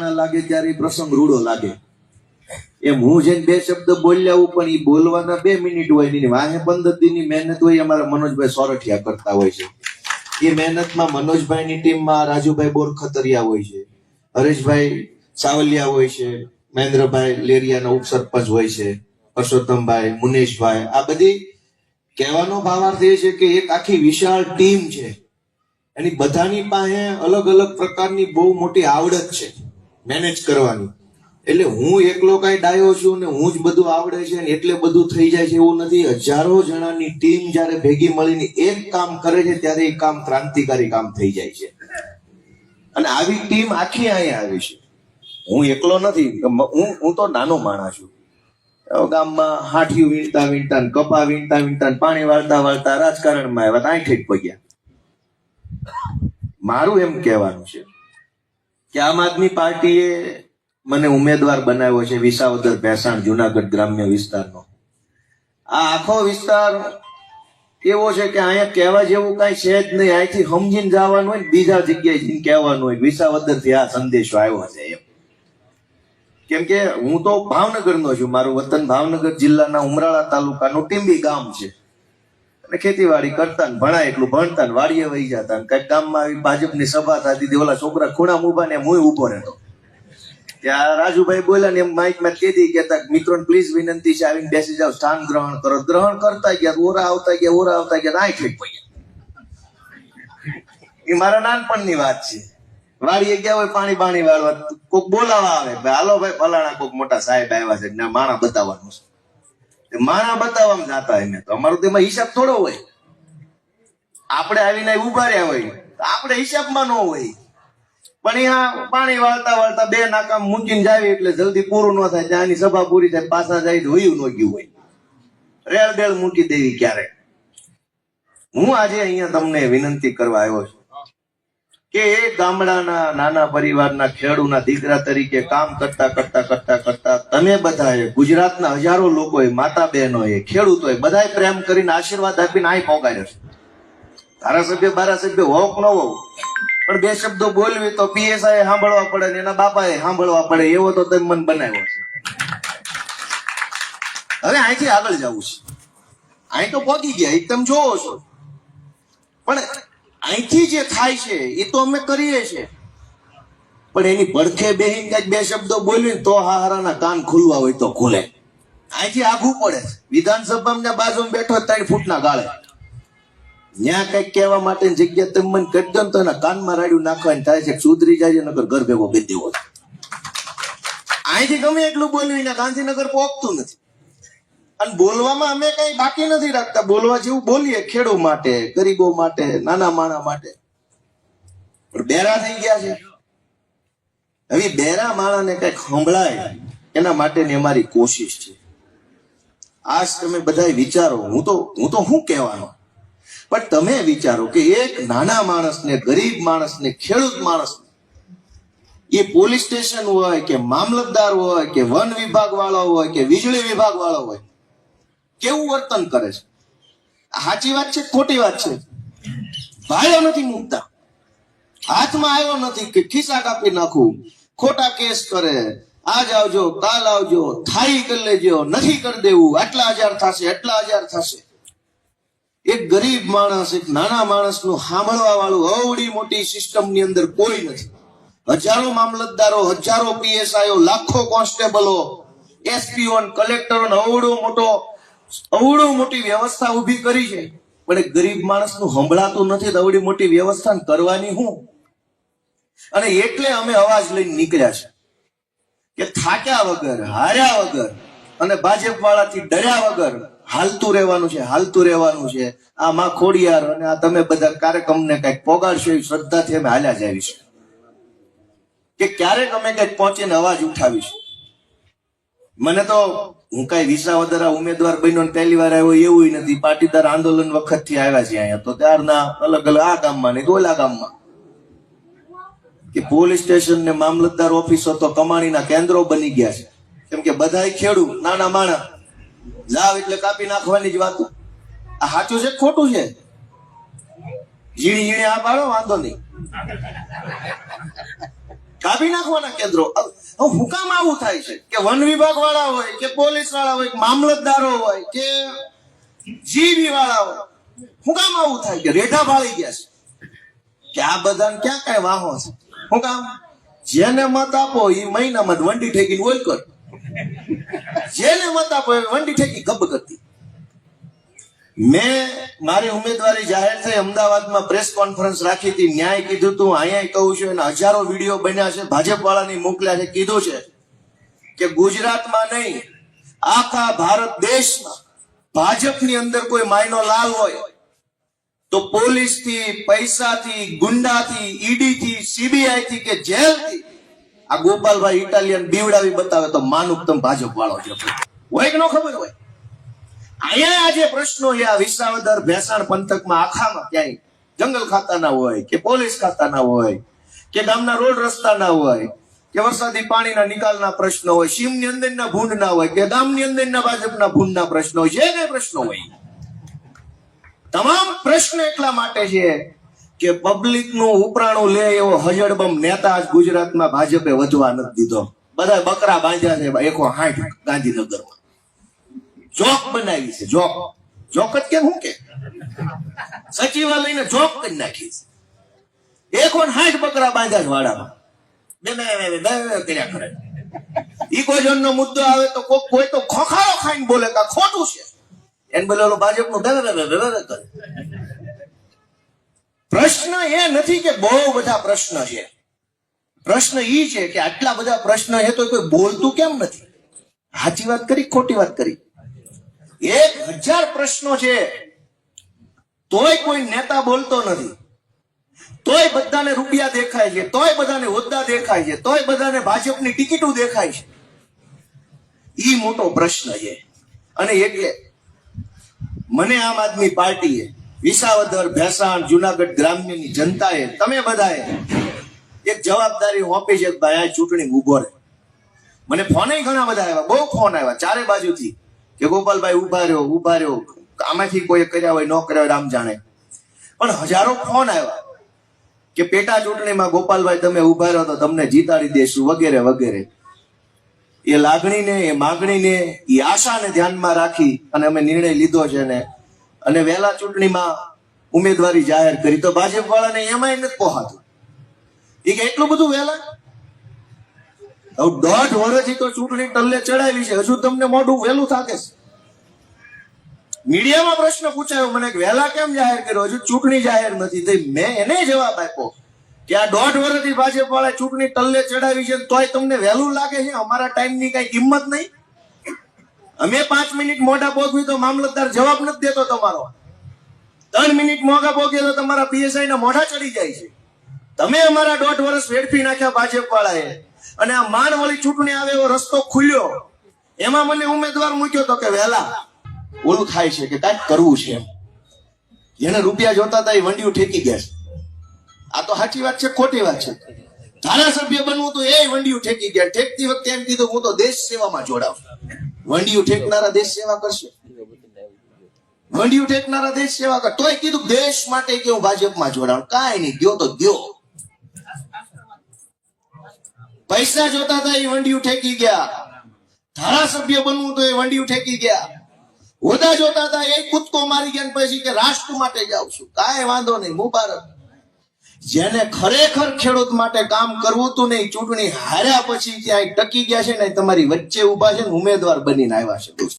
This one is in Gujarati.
લાગે ત્યારે પ્રસંગ રૂડો લાગે. એમ હું જેને બે શબ્દ બોલ્યા હું પણ એ બોલવાના બે મિનિટ હોયની વાહે પંદરની મહેનત હોય, અમારા મનોજભાઈ સોરઠિયા કરતા હોય છે. એ મહેનતમાં મનોજભાઈની ટીમમાં રાજુભાઈ બોરખતરિયા હોય છે, હરેશભાઈ સાવલિયા હોય છે, મહેન્દ્રભાઈ લેરિયાના ઉપસરપંચ હોય છે, પરસોત્તમભાઈ, મુનેશભાઈ, આ બધી કહેવાનો ભાવાર્થ એ છે કે એક આખી વિશાળ ટીમ છે. એની બધાની પાસે અલગ અલગ પ્રકારની બહુ મોટી આવડત છે. મેનેજ કરવાની. એટલે હું એકલો કઈ ડાયો છું ને હું જ બધું આવડે છે એટલે બધું થઈ જાય છે એવું નથી. હજારો જણાની ટીમ જ્યારે ભેગી મળીને એક કામ કરે છે, ત્યારે એ કામ ક્રાંતિકારી કામ થઈ જાય છે. અને આવી ટીમ આખી અહીંયા આવી છે. હું એકલો નથી. હું હું તો નાનો માણસ છું. ગામમાં હાઠિયું વીણતા વીણતા કપા વીણતા વીણતા પાણી વાળતા વાળતા રાજકારણમાં આવ્યા, ત્યાં ઠેક પગ્યા. મારું એમ કહેવાનું છે કે આમ આદમી પાર્ટીએ મને ઉમેદવાર બનાવ્યો છે વિસાવદર ભેસાણ જુનાગઢ ગ્રામ્ય વિસ્તારનો. આ આખો વિસ્તાર એવો છે કે અહીંયા કહેવા જેવું કઈ છે જ નહીં. અહીંથી સમજીને જવાનું હોય ને બીજા જગ્યાએ જઈને કહેવાનું હોય. વિસાવદરથી આ સંદેશો આવ્યો છે એમ. કેમ કે હું તો ભાવનગરનો છું. મારું વતન ભાવનગર જિલ્લાના ઉમરાળા તાલુકાનું ટીંબી ગામ છે. અને ખેતીવાડી કરતા ને ભણાય એટલું ભણતા ને વાડીએ વહી જતા ને કંઈક ગામમાં આવી ભાજપની સભા થતી હતી, ઓલા છોકરા ખૂણા ઊભા ને હું ઊભો રહેતો. ત્યાં રાજુભાઈ બોલ્યા ને એમ માઇકમાં કીધી કે મિત્રો પ્લીઝ વિનંતી છે, આવીને બેસી જાવ સ્થાન ગ્રહણ કરો. ગ્રહણ કરતા ગયા, ઓરા આવતા ગયા, ઓરા આવતા ગયા આઈ ઠીક પડ્યા એ મારા નાનપણની વાત છે. વાડીએ ગયા હોય, પાણી પાણી વાળવા, કોક બોલાવા આવે હાલો ભાઈ, ફલાણા કોક મોટા સાહેબ આવ્યા છે, ના માણા બતાવવાનું છે. માણા બતાવવામાં જાતા એને તો અમારો તો એમાં હિસાબ થોડો હોય. આપણે આવીને ઊભા રહ્યા હોય આપણે હિસાબમાં ન હોય. પણ અહીંયા પાણી વાળતા વાળતા બે નાકામ મૂકીને જાય એટલે જલ્દી પૂરું ન થાય ત્યાંની સભા પૂરી થાય, પાછા જાય હોયું ન ગયું હોય. રેલ બેલ મૂકી દેવી ક્યારેક. હું આજે અહીંયા તમને વિનંતી કરવા આવ્યો છું. કે એ ગામડાના નાના પરિવારના ખેડૂના દીકરા તરીકે કામ કરતા કરતા કરતા કરતા તમે બધાએ ગુજરાતના હજારો લોકોએ માતા બહેનોએ ખેડૂતોએ બધાએ પ્રેમ કરીને આશીર્વાદ આપીને અહીં પોકાર્યો છે. ધારાસભ્ય, બારાસભ્ય હોક ન હોવ. પણ બે શબ્દો બોલવી તો પીએસઆઈ સાંભળવા પડે ને એના બાપાએ સાંભળવા પડે, એવો તો તમે મન બનાવ્યો છે. હવે અહીંથી આગળ જવું છે. અહીં તો પહોંચી ગયા એ તમે જોવો છો. પણ અહીંથી જે થાય છે, એ તો અમે કરીએ છીએ. પણ એની પડખે બેહીને બે શબ્દો બોલ્યું તો હારાના કાન ખુલવા હોય તો ખુલે. અહીંથી આઘું પડે વિધાનસભામાં બાજુમાં બેઠો ત્રણ ફૂટના ગાળે. ત્યાં કંઈક કહેવા માટે જગ્યા તમે મને કરી દો ને તો એના કાનમાં રાડ્યું નાખવાની થાય છે. સુધરી જાય છે નગર ઘર ભેગો બેદી હોય અહીંથી ગમે એટલું બોલ્યું ને ગાંધીનગર પોકતું નથી. અને બોલવામાં અમે કઈ બાકી નથી રાખતા. બોલવા જેવું બોલીએ ખેડૂ માટે, ગરીબો માટે, નાના માણા માટે. પણ બેરા થઈ ગયા છે. હવે બેરા માણાને કંઈક સંભળાય, એના માટેની અમારી કોશિશ છે. આજ તમે બધા વિચારો, હું તો હું તો શું કહેવાનો? પણ તમે વિચારો કે એક નાના માણસને, ગરીબ માણસને, ખેડૂત માણસને, એ પોલીસ સ્ટેશન હોય કે મામલતદાર હોય કે વન વિભાગ વાળો હોય કે વીજળી વિભાગ વાળો હોય કેવું વર્તન કરે છે? સાચી વાત છે ખોટી વાત છે? ભાઈઓ નથી મૂકતા. હાથમાં આવ્યો નથી કે ખિસ્સા કાપી નાખું. ખોટા કેસ કરે. આજ આવજો, કાલ આવજો થાઈ કરી લેજો, નથી કરી દેવું. આટલા હજાર થશે એટલા હજાર થશે. એક ગરીબ માણસ, એક નાના માણસનું સાંભળવા વાળું અવડી મોટી સિસ્ટમની અંદર કોઈ નથી. હજારો મામલતદારો, હજારો પીએસઆઈઓ, લાખો કોન્સ્ટેબલો એસપીઓ કલેક્ટરો અવડો મોટો અવડો મોટી વ્યવસ્થા ઊભી કરી છે. પણ ગરીબ માણસનું સંભળાતું નથી તો અવડી મોટી વ્યવસ્થા કરવાની હું? અને એટલે અમે અવાજ લઈને નીકળ્યા છે કે થાક્યા વગર, હાર્યા વગર અને ભાજપ વાળાથી ડર્યા વગર હાલતું રહેવાનું છે, હાલતું રહેવાનું છે. આ માં ખોડિયાર અને આ તમે બધા કાર્યક્રમને કંઈક પોગાડશો એવી શ્રદ્ધાથી અમે હાલ્યા જ આવીશું. કે ક્યારેક અમે કંઈક પહોંચીને અવાજ ઉઠાવીશું. મને તો હું કઈ વિસાવદરા ઉમેદવાર બન્યો પહેલી વાર આવ્યો એવું નથી. પાટીદાર આંદોલન વખતથી આવ્યા છે અહીંયા. તો ત્યારના અલગ અલગ આ ગામમાં ને ઓલા ગામમાં. કે પોલીસ સ્ટેશન ને મામલતદાર ઓફિસો તો કમાણીના કેન્દ્રો બની ગયા છે. કેમ કે બધાય ખેડૂ નાના માણા. લાવ એટલે કાપી નાખવાની જ વાત. આ સાચું છે ખોટું છે? ઝીણી ઝીણી આ પાડો, વાંધો નહીં. કાપી નાખવાના કેન્દ્રો. હું કામ આવું થાય છે કે વન વિભાગ વાળા હોય, કે પોલીસવાળા હોય મામલતદારો હોય, કે જીબી વાળા હોય હું કામ આવું થાય કે રેઢા ભાળી ગયા છે. કે આ બધાને ક્યાં કઈ વાહો છે? હું કામ જેને મત આપો એ મહિનામાં વંડી ઠેકીને ઓલ કર જેને મત આપો એ વંડી ઠેકી ગબ કરતી મેં મારી ઉમેદવારી જાહેર થઈ, અમદાવાદમાં પ્રેસ કોન્ફરન્સ રાખી હતી, ન્યાય કીધું તું અહીંયા કહું છું અને હજારો વીડિયો બન્યા છે ભાજપ વાળાની મોકલ્યા છે, કીધું છે કે ગુજરાતમાં નહીં, આખા ભારત દેશમાં ભાજપની અંદર કોઈ માયનો લાલ હોય, તો પોલીસથી પૈસાથી, ગુંડાથી ઈડી થી સીબીઆઈ થી કે જેલથી આ ગોપાલભાઈ ઇટાલિયન બીવડાવી બતાવે તો માનું તમ ભાજપ વાળો છે. હોય કે ન ખબર હોય? અહીંયા જે પ્રશ્નો છે, આ વિસાવદર ભેસાણ પંથકમાં આખામાં ક્યાંય? જંગલ ખાતાના હોય કે પોલીસ ખાતાના હોય કે ગામના રોડ રસ્તાના હોય કે વરસાદી પાણીના નિકાલના પ્રશ્નો હોય, સીમની અંદરના ભૂંડના હોય કે ગામની અંદરના ભાજપના ભૂંડના પ્રશ્નો હોય, જે કઈ પ્રશ્નો હોય. તમામ પ્રશ્ન એટલા માટે છે કે પબ્લિકનું ઉપરાણું લે એવો હજડબમ નેતા આજ ગુજરાતમાં ભાજપે વધવા નથી દીધો. બધા બકરા બાંધ્યા છે, એકો હાઠ ગાંધીનગરમાં. જોક બનાવી છે, જોક. જોક જ કેમ હું કે? સચિવાલયને જોક કરી નાખી છે. એક વાર હાથ બકરા બાંધ્યા છે વાડામાં. બે બે બે બે કર્યા કરે. ઇકોજન નો મુદ્દો આવે તો કોક કોઈ તો ખોખાળો ખાઈને બોલે કે ખોટું છે. એને બોલે, ઓલો ભાજપનું બે બે બે બે કરે. પ્રશ્ન એ નથી કે બહુ બધા પ્રશ્ન છે. પ્રશ્ન ઈ છે કે આટલા બધા પ્રશ્ન છે તો કોઈ બોલતું કેમ નથી? સાચી વાત કરી ખોટી વાત કરી? એક હજાર પ્રશ્નો છે. તોય કોઈ નેતા બોલતો નથી. તોય બધાને રૂપિયા દેખાય છે, તોય બધાને હોદ્દા દેખાય છે, તોય બધાને ભાજપની ટિકિટો દેખાય છે. ઈ મોટો પ્રશ્ન છે. અને એટલે મને આમ આદમી પાર્ટીએ વિસાવદર, ભેસાણ, જુનાગઢ ગ્રામ્યની જનતાએ, તમે બધાએ એક જવાબદારી સોંપી છે ભાઈ આ ચૂંટણી ઊભો રહે. મને ફોને ઘણા બધા આવ્યા, બહુ ફોન આવ્યા, ચારે બાજુથી. કે ગોપાલભાઈ ઊભા રહ્યો ઊભા રહ્યો. આમાંથી કોઈ કર્યા હોય, ન કર્યા હોય રામ જાણે. પણ હજારો ફોન આવ્યા કે પેટા ચૂંટણીમાં ગોપાલભાઈ તમે ઊભા રહ્યો તો તમને જીતાડી દેશું, વગેરે વગેરે. એ લાગણીને, એ માગણીને, એ આશાને ધ્યાનમાં રાખી અને અમે નિર્ણય લીધો છે ને. અને વહેલા ચૂંટણીમાં ઉમેદવારી જાહેર કરી. તો ભાજપ વાળાને એમાંય નથી પહોંચાતું એ કે એટલું બધું વહેલા? હવે દોઢ વર્ષથી તો ચૂંટણી ટલ્લે ચડાવી છે. હજુ તમને મોઢું વહેલું થાકે છે. મીડિયામાં પ્રશ્ન પૂછાયો, મને વહેલા કેમ જાહેર કર્યો? હજુ ચૂંટણી જાહેર નથી. થઈ મેં એને જવાબ આપ્યો કે આ દોઢ વર્ષથી ભાજપ વાળા ચૂંટણી ટલ્લે ચડાવી છે તોય તમને વહેલું લાગે છે? અમારા ટાઈમની કઈ કિંમત નહીં? અમે પાંચ મિનિટ મોઢા પોગવી તો મામલતદાર જવાબ નથી દેતો તમારો. ત્રણ મિનિટ મોઢા પોગીએ તો તમારા પીએસઆઈ ના મોઢા ચડી જાય છે. તમે અમારા દોઢ વર્ષ વેડફી નાખ્યા ભાજપ વાળાએ અને આ માનવાળી ચૂંટણી આવે એવો રસ્તો ખુલ્યો. એમાં મને ઉમેદવાર મૂક્યો તો કે વહેલા ઓલું થાય છે કે કાંઈક કરવું છે એમ. જેને રૂપિયા જોતા હતા એ વંડિયું ઠેકી ગયા છે. આ તો સાચી વાત છે, ખોટી વાત છે. ધારાસભ્ય બનવું તો એ વંડિયું ઠેકી ગયા. ઠેકતી વખતે એમ કીધું, હું તો દેશ સેવામાં જોડાવ. વંડિયું ઠેકનારા દેશ સેવા કરશે. વંડિયું ઠેકનારા દેશ સેવા કર. તોય કીધું, દેશ માટે કે હું ભાજપમાં જોડાવ કાંઈ નહીં, ગયો તો ગયો. પૈસા જોતા હતા એ વંડિયું ઠેકી ગયા. ધારાસભ્ય બનવું તો એ વંડિયું ઠેકી ગયા. હોદા જોતા હતા, એ કૂદકો મારી ગયા પછી કે રાષ્ટ્ર માટે જાઉં છું. કાંઈ વાંધો નહીં, મુબારક. જેને ખરેખર ખેડૂત માટે કામ કરવું હતું નહીં ચૂંટણી હાર્યા પછી ક્યાંય ટકી ગયા છે ને તમારી વચ્ચે ઊભા છે ને ઉમેદવાર બનીને આવ્યા છે.